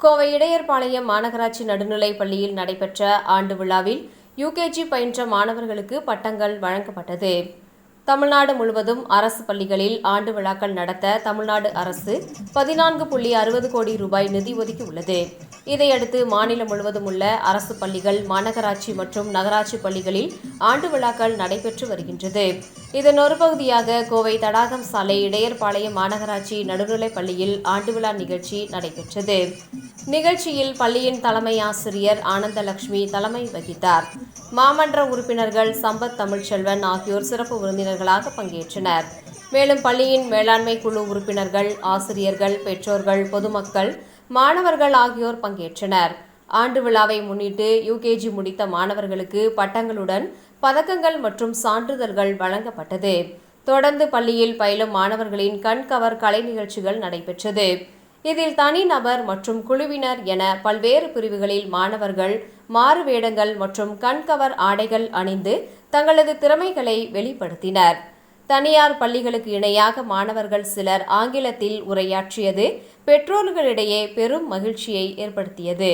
கோவை இடையர்பாளையம் மாநகராட்சி நடுநிலைப் பள்ளியில் நடைபெற்ற ஆண்டு விழாவில் யூகேஜி பயின்ற மாணவர்களுக்கு பட்டங்கள் வழங்கப்பட்டது. தமிழ்நாடு முழுவதும் அரசு பள்ளிகளில் ஆண்டு விழாக்கள் நடத்த தமிழ்நாடு அரசு பதினான்கு புள்ளி அறுபது கோடி ரூபாய் நிதி ஒதுக்கி உள்ளது. இதையடுத்து மாநிலம் முழுவதும் உள்ள அரசு பள்ளிகள் மாநகராட்சி மற்றும் நகராட்சி பள்ளிகளில் ஆண்டு விழாக்கள் நடைபெற்று வருகின்றது. இதன் ஒரு பகுதியாக கோவை தடாகம் சாலை இடையர்பாளையம் மாநகராட்சி நடுநிலைப் பள்ளியில் ஆண்டு விழா நிகழ்ச்சி நடைபெற்றது. நிகழ்ச்சியில் பள்ளியின் தலைமை ஆசிரியர் ஆனந்தலட்சுமி தலைமை வகித்தார். மாமன்ற உறுப்பினர்கள் சம்பத் தமிழ்ச்செல்வன் ஆகியோர் சிறப்பு விருந்தினர்களாக பங்கேற்றனர். மேலும் பள்ளியின் மேலாண்மை குழு உறுப்பினர்கள் ஆசிரியர்கள் பெற்றோர்கள் பொதுமக்கள் மாணவர்கள் ஆகியோர் பங்கேற்றனர். ஆண்டு விழாவை முன்னிட்டு யுகேஜி முடித்த மாணவர்களுக்கு பட்டங்களுடன் பதக்கங்கள் மற்றும் சான்றிதழ்கள் வழங்கப்பட்டது. தொடர்ந்து பள்ளியில் பயிலும் மாணவர்களின் கண்கவர் கலை நிகழ்ச்சிகள் நடைபெற்றது. இதில் தனிநபர் மற்றும் குழுவினர் என பல்வேறு பிரிவுகளில் மாணவர்கள் மாறு வேடங்கள் மற்றும் கண்கவர் ஆடைகள் அணிந்து தங்களது திறமைகளை வெளிப்படுத்தினர். தனியார் பள்ளிகளுக்கு இணையாக மாணவர்கள் சிலர் ஆங்கிலத்தில் உரையாற்றியது பெற்றோர்களிடையே பெரும் மகிழ்ச்சியை ஏற்படுத்தியது.